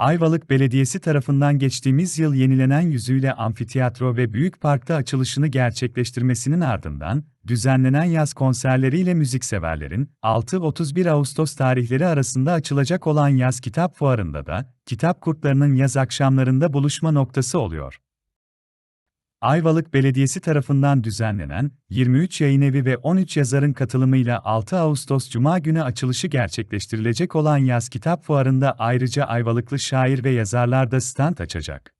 Ayvalık Belediyesi tarafından geçtiğimiz yıl yenilenen yüzüyle amfiteyatro ve büyük parkta açılışını gerçekleştirmesinin ardından, düzenlenen yaz konserleriyle müzikseverlerin 6-31 Ağustos tarihleri arasında açılacak olan yaz kitap fuarında da, kitap kurtlarının yaz akşamlarında buluşma noktası oluyor. Ayvalık Belediyesi tarafından düzenlenen 23 yayınevi ve 13 yazarın katılımıyla 6 Ağustos Cuma günü açılışı gerçekleştirilecek olan Yaz Kitap Fuarı'nda ayrıca Ayvalıklı şair ve yazarlar da stand açacak.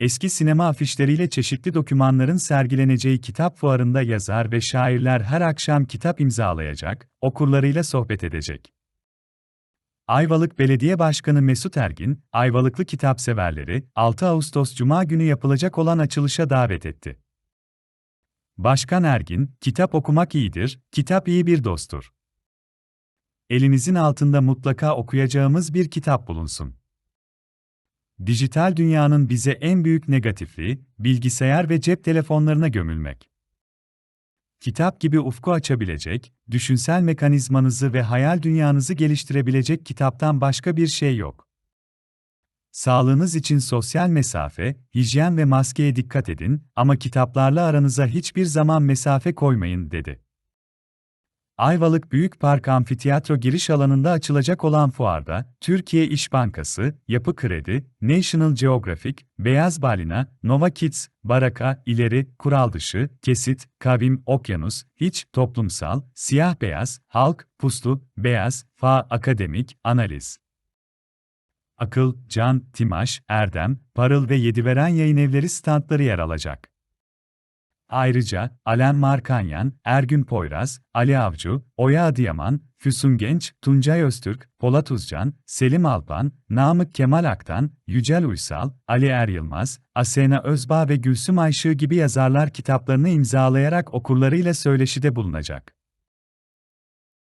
Eski sinema afişleriyle çeşitli dokümanların sergileneceği kitap fuarında yazar ve şairler her akşam kitap imzalayacak, okurlarıyla sohbet edecek. Ayvalık Belediye Başkanı Mesut Ergin, Ayvalıklı kitapseverleri 6 Ağustos Cuma günü yapılacak olan açılışa davet etti. Başkan Ergin, kitap okumak iyidir, kitap iyi bir dosttur. Elinizin altında mutlaka okuyacağımız bir kitap bulunsun. Dijital dünyanın bize en büyük negatifliği, bilgisayar ve cep telefonlarına gömülmek kitap gibi ufku açabilecek, düşünsel mekanizmanızı ve hayal dünyanızı geliştirebilecek kitaptan başka bir şey yok. Sağlığınız için sosyal mesafe, hijyen ve maskeye dikkat edin ama kitaplarla aranıza hiçbir zaman mesafe koymayın dedi. Ayvalık Büyük Park Amfiteyatro giriş alanında açılacak olan fuarda, Türkiye İş Bankası, Yapı Kredi, National Geographic, Beyaz Balina, Nova Kids, Baraka, İleri, Kural Dışı, Kesit, Kavim, Okyanus, Hiç, Toplumsal, Siyah Beyaz, Halk, Puslu, Beyaz, Fa, Akademik, Analiz. Akıl, Can, Timaş, Erdem, Parıl ve Yediveren yayın evleri standları yer alacak. Ayrıca, Alen Markanyan, Ergün Poyraz, Ali Avcı, Oya Adıyaman, Füsun Genç, Tuncay Öztürk, Polat Uzcan, Selim Alpan, Namık Kemal Aktan, Yücel Uysal, Ali Er Yılmaz, Asena Özbağ ve Gülsüm Ayşığı gibi yazarlar kitaplarını imzalayarak okurlarıyla söyleşide bulunacak.